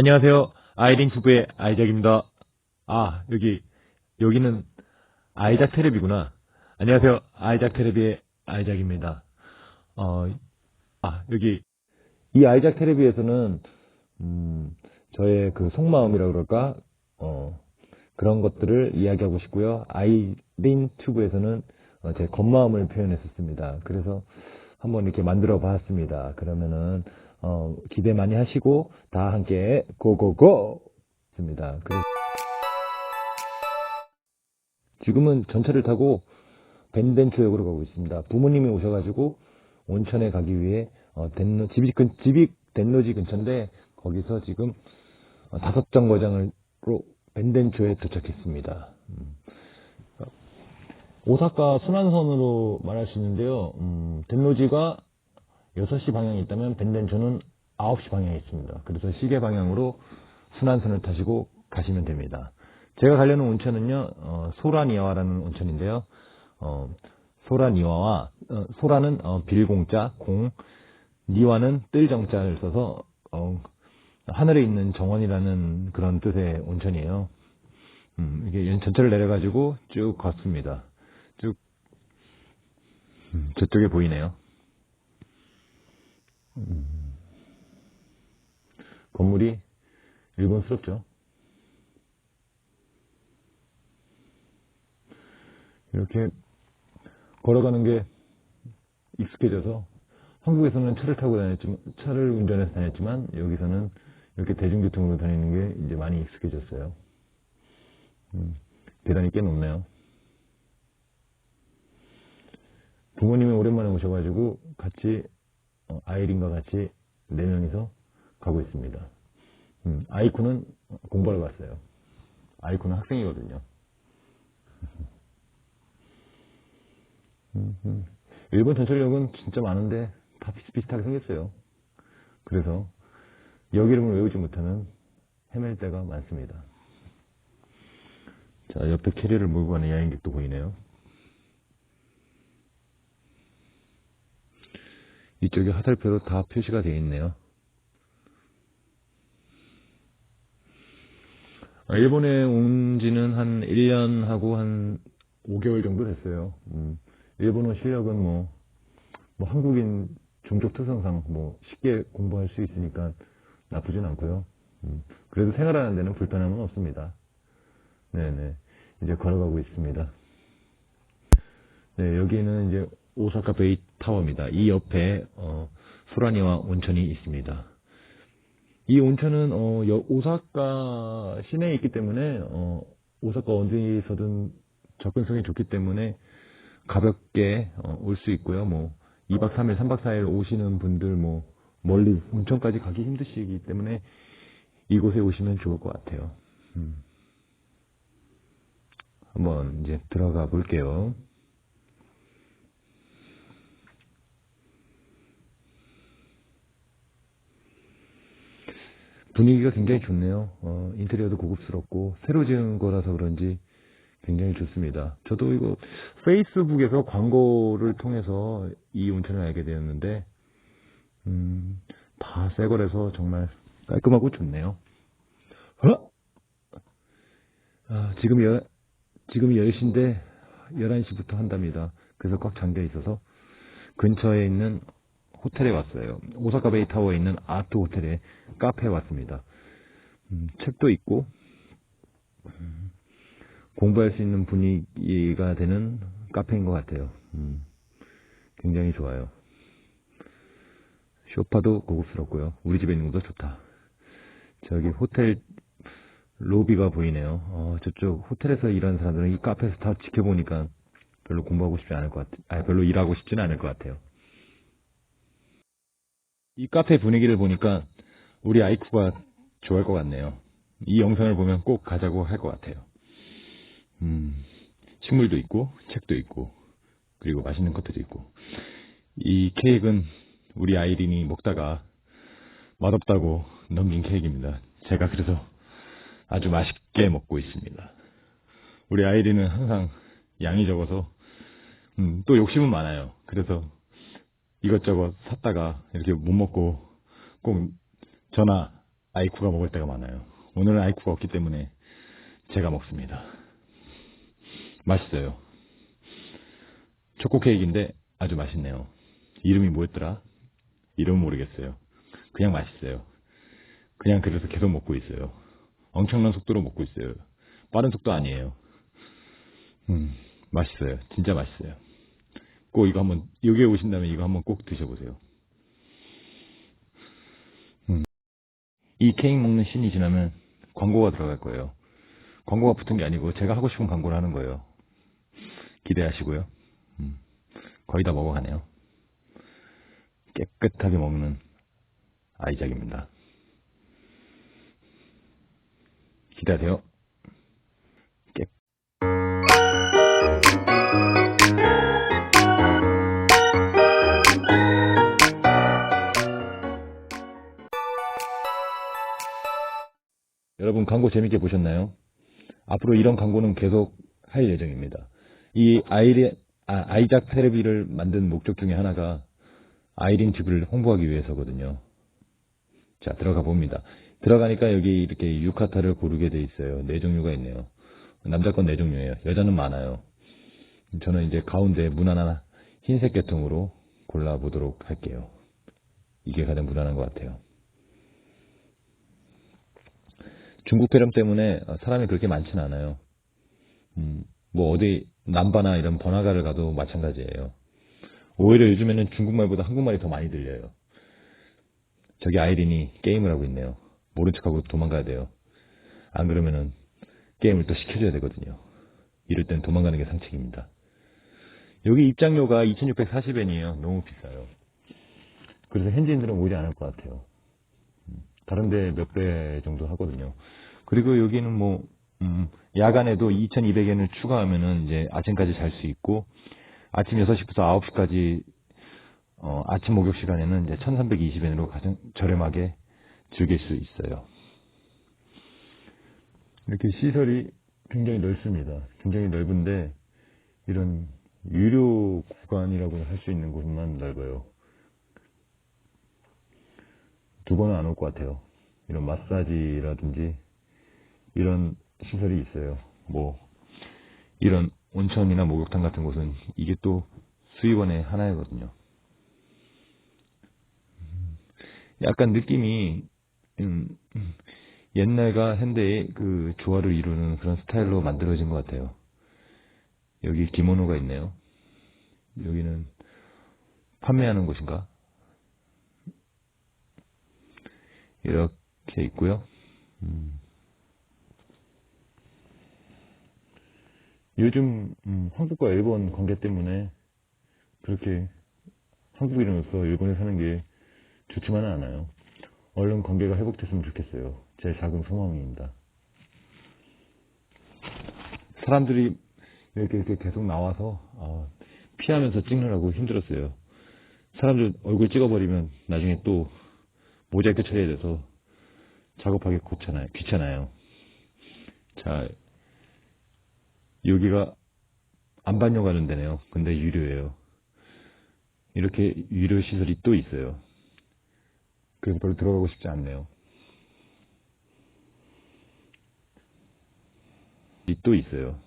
안녕하세요. 아이린 투브의 아이작입니다. 아, 여기, 여기는 아이작 테레비구나. 안녕하세요. 아이작 테레비의 아이작입니다. 어, 아, 여기, 이 아이작 테레비에서는, 음, 저의 그 속마음이라 그럴까, 어, 그런 것들을 이야기하고 싶고요. 아이린 튜브에서는 어, 제 겉마음을 표현했었습니다. 그래서 한번 이렇게 만들어 봤습니다. 그러면은, 어, 기대 많이 하시고, 다 함께, 고고고! 그래서 지금은 전철을 타고 벤덴초역으로 가고 있습니다. 부모님이 오셔가지고 온천에 가기 위해, 어, 덴노, 집이 근, 집이 덴노지 근처인데, 거기서 지금 어, 다섯 정거장으로 벤덴초에 도착했습니다. 음. 오사카 순환선으로 말할 수 있는데요. 음, 덴노지가 6시 방향이 있다면 벤덴초는 9시 방향이 있습니다. 그래서 시계 방향으로 순환선을 타시고 가시면 됩니다. 제가 가려는 온천은요, 어, 소라니와라는 온천인데요. 어, 소라니와와, 어, 소라는 어, 빌공자, 공, 니와는 뜰정자를 써서, 어, 하늘에 있는 정원이라는 그런 뜻의 온천이에요. 음, 이게 전철을 내려가지고 쭉 갔습니다. 쭉, 음, 저쪽에 보이네요. 음, 건물이 일본스럽죠. 이렇게 걸어가는 게 익숙해져서 한국에서는 차를 타고 다녔지만 차를 운전해서 다녔지만 여기서는 이렇게 대중교통으로 다니는 게 이제 많이 익숙해졌어요. 음, 계단이 꽤 높네요. 부모님이 오랜만에 오셔가지고 같이 어, 아이린과 같이 네 명이서 가고 있습니다. 음, 아이쿠는 공부하러 갔어요. 아이쿠는 학생이거든요. 일본 전철역은 진짜 많은데 다 비슷비슷하게 생겼어요. 그래서 역 이름을 외우지 못하는 헤맬 때가 많습니다. 자, 옆에 캐리어를 몰고 가는 여행객도 보이네요. 이쪽에 화살표로 다 표시가 되어 있네요. 아, 일본에 온 지는 한 1년하고 한 5개월 정도 됐어요. 음, 일본어 실력은 뭐, 뭐 한국인 종족 특성상 뭐 쉽게 공부할 수 있으니까 나쁘진 않고요. 음, 그래도 생활하는 데는 불편함은 없습니다. 네네. 이제 걸어가고 있습니다. 네, 여기는 이제 오사카 베이 타워입니다. 이 옆에, 어, 소라니와 온천이 있습니다. 이 온천은, 어, 오사카 시내에 있기 때문에, 어, 오사카 어디서든 접근성이 좋기 때문에 가볍게 어, 올수 있고요. 뭐 2박 3일, 3박 4일 오시는 분들 뭐 멀리 온천까지 가기 힘드시기 때문에 이곳에 오시면 좋을 것 같아요. 음. 한번 이제 들어가 볼게요. 분위기가 굉장히 좋네요. 어, 인테리어도 고급스럽고 새로 지은 거라서 그런지 굉장히 좋습니다. 저도 이거 페이스북에서 광고를 통해서 이 온천을 알게 되었는데 음, 다 새 거라서 정말 깔끔하고 좋네요. 어? 아, 지금 여, 지금 10시인데 11시부터 한답니다. 그래서 꽉 잠겨 있어서 근처에 있는 호텔에 왔어요. 오사카 베이 타워에 있는 아트 호텔에 카페에 왔습니다. 음, 책도 있고 음, 공부할 수 있는 분위기가 되는 카페인 것 같아요. 음, 굉장히 좋아요. 쇼파도 고급스럽고요. 우리 집에 있는 것도 좋다. 저기 호텔 로비가 보이네요. 어, 저쪽 호텔에서 일하는 사람들은 이 카페에서 다 지켜보니까 별로 공부하고 싶지 않을 것 같아. 아, 별로 일하고 싶지는 않을 것 같아요. 이 카페 분위기를 보니까 우리 아이쿠가 좋아할 것 같네요. 이 영상을 보면 꼭 가자고 할 것 같아요. 음, 식물도 있고, 책도 있고, 그리고 맛있는 것들도 있고. 이 케이크는 우리 아이린이 먹다가 맛없다고 넘긴 케이크입니다. 제가 그래서 아주 맛있게 먹고 있습니다. 우리 아이린은 항상 양이 적어서, 음, 또 욕심은 많아요. 그래서 이것저것 샀다가 이렇게 못 먹고 꼭 전화 아이쿠가 먹을 때가 많아요. 오늘은 아이쿠가 없기 때문에 제가 먹습니다. 맛있어요. 초코 케이크인데 아주 맛있네요. 이름이 뭐였더라? 이름은 모르겠어요. 그냥 맛있어요. 그냥 그래서 계속 먹고 있어요. 엄청난 속도로 먹고 있어요. 빠른 속도 아니에요. 음, 맛있어요. 진짜 맛있어요. 꼭 이거 한번, 여기에 오신다면 이거 한번 꼭 드셔보세요. 음. 이 케이크 먹는 신이 지나면 광고가 들어갈 거예요. 광고가 붙은 게 아니고 제가 하고 싶은 광고를 하는 거예요. 기대하시고요. 음, 거의 다 먹어가네요. 깨끗하게 먹는 아이작입니다. 기대하세요. 여러분 광고 재밌게 보셨나요? 앞으로 이런 광고는 계속 할 예정입니다. 이 아이리, 아, 아이작 테레비를 만든 목적 중에 하나가 아이린 집을 홍보하기 위해서거든요. 자, 들어가 봅니다. 들어가니까 여기 이렇게 유카타를 고르게 돼 있어요. 네 종류가 있네요. 남자 건 네 종류예요. 여자는 많아요. 저는 이제 가운데 무난한 흰색 계통으로 골라보도록 할게요. 이게 가장 무난한 것 같아요. 중국 폐렴 때문에 사람이 그렇게 많지는 않아요. 음, 뭐 어디 남바나 이런 번화가를 가도 마찬가지예요. 오히려 요즘에는 중국말보다 한국말이 더 많이 들려요. 저기 아이린이 게임을 하고 있네요. 모른 척하고 도망가야 돼요. 안 그러면은 게임을 또 시켜줘야 되거든요. 이럴 땐 도망가는 게 상책입니다. 여기 입장료가 2640엔이에요. 너무 비싸요. 그래서 현지인들은 오지 않을 것 같아요. 음, 다른 데 몇 배 정도 하거든요. 그리고 여기는 뭐 음, 야간에도 2200엔을 추가하면은 이제 아침까지 잘 수 있고 아침 6시부터 9시까지 어, 아침 목욕 시간에는 이제 1320엔으로 가장 저렴하게 즐길 수 있어요. 이렇게 시설이 굉장히 넓습니다. 굉장히 넓은데 이런 유료 구간이라고 할 수 있는 곳만 넓어요. 두 번은 안 올 것 같아요. 이런 마사지라든지 이런 시설이 있어요. 뭐 이런 온천이나 목욕탕 같은 곳은 이게 또 수입원의 하나이거든요. 약간 느낌이 음, 옛날과 현대의 그 조화를 이루는 그런 스타일로 만들어진 것 같아요. 여기 기모노가 있네요. 여기는 판매하는 곳인가? 이렇게 있고요. 음. 요즘 음, 한국과 일본 관계 때문에 그렇게 한국인으로서 일본에 사는 게 좋지만은 않아요. 얼른 관계가 회복됐으면 좋겠어요. 제 작은 소망입니다. 사람들이 이렇게, 이렇게 계속 나와서 아, 피하면서 찍느라고 힘들었어요. 사람들 얼굴 찍어버리면 나중에 또 모자이크 처리해야 돼서 작업하기 귀찮아요. 귀찮아요. 자, 여기가 안반용 가는 데네요. 근데 유료예요. 이렇게 유료 시설이 또 있어요. 그래서 별로 들어가고 싶지 않네요. 이또 있어요.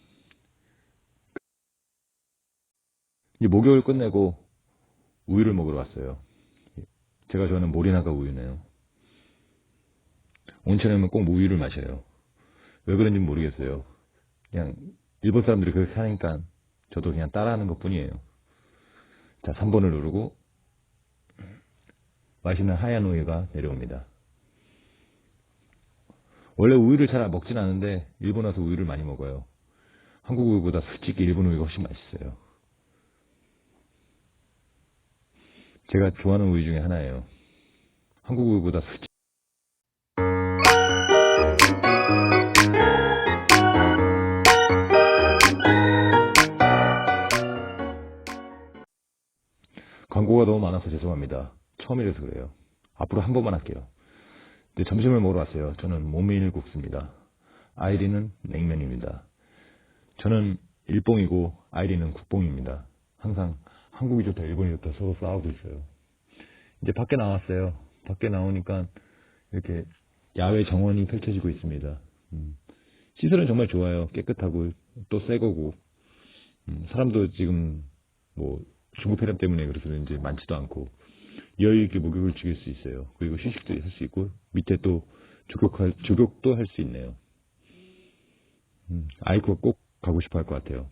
이제 목욕을 끝내고 우유를 먹으러 왔어요. 제가 좋아하는 모리나가 우유네요. 온천에 오면 꼭 우유를 마셔요. 왜 그런지 모르겠어요. 그냥 일본 사람들이 그렇게 하니까 저도 그냥 따라하는 것 뿐이에요. 자, 3번을 누르고 맛있는 하얀 우유가 내려옵니다. 원래 우유를 잘 먹진 않은데 일본 와서 우유를 많이 먹어요. 한국 우유보다 솔직히 일본 우유가 훨씬 맛있어요. 제가 좋아하는 우유 중에 하나예요. 한국 우유보다 솔직히 많아서 죄송합니다. 처음이라서 그래요. 앞으로 한 번만 할게요. 네, 점심을 먹으러 왔어요. 저는 모밀국수입니다. 아이리는 냉면입니다. 저는 일봉이고 아이리는 국봉입니다. 항상 한국이 좋다, 일본이 좋다 서로 싸우고 있어요. 이제 밖에 나왔어요. 밖에 나오니까 이렇게 야외 정원이 펼쳐지고 있습니다. 음, 시설은 정말 좋아요. 깨끗하고 또 새 거고 음, 사람도 지금 뭐 중국 폐렴 때문에 그래서 그런지 많지도 않고 여유 있게 목욕을 즐길 수 있어요. 그리고 휴식도 할 수 있고 밑에 또 조격할 조격도 할 수 있네요. 음, 아이코가 꼭 가고 싶어 할 것 같아요.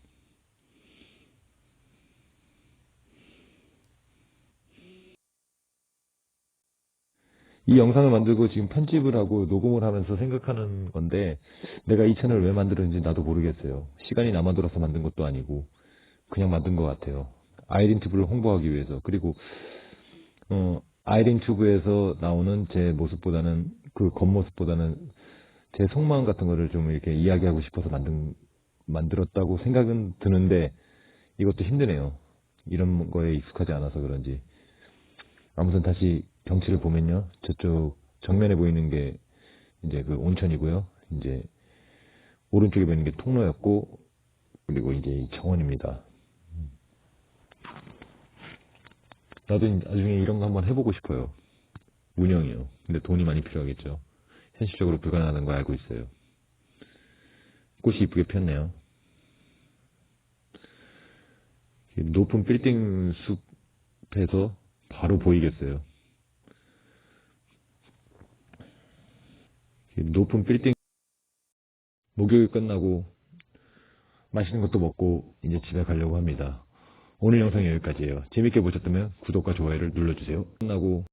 이 영상을 만들고 지금 편집을 하고 녹음을 하면서 생각하는 건데 내가 이 채널을 왜 만들었는지 나도 모르겠어요. 시간이 남아 돌아서 만든 것도 아니고 그냥 만든 것 같아요. 아이린 튜브를 홍보하기 위해서 그리고 어, 아이린 튜브에서 나오는 제 모습보다는 그 겉모습보다는 제 속마음 같은 거를 좀 이렇게 이야기하고 싶어서 만든 만들었다고 생각은 드는데 이것도 힘드네요. 이런 거에 익숙하지 않아서 그런지 아무튼 다시 경치를 보면요. 저쪽 정면에 보이는 게 이제 그 온천이고요. 이제 오른쪽에 보이는 게 통로였고 그리고 이제 이 정원입니다. 나도 나중에 이런 거 한번 해보고 싶어요. 운영이요. 근데 돈이 많이 필요하겠죠. 현실적으로 불가능하다는 거 알고 있어요. 꽃이 이쁘게 폈네요. 이 높은 빌딩 숲에서 바로 보이겠어요. 이 높은 빌딩 목욕이 끝나고 맛있는 것도 먹고 이제 집에 가려고 합니다. 오늘 영상 여기까지예요. 재밌게 보셨다면 구독과 좋아요를 눌러주세요. 끝나고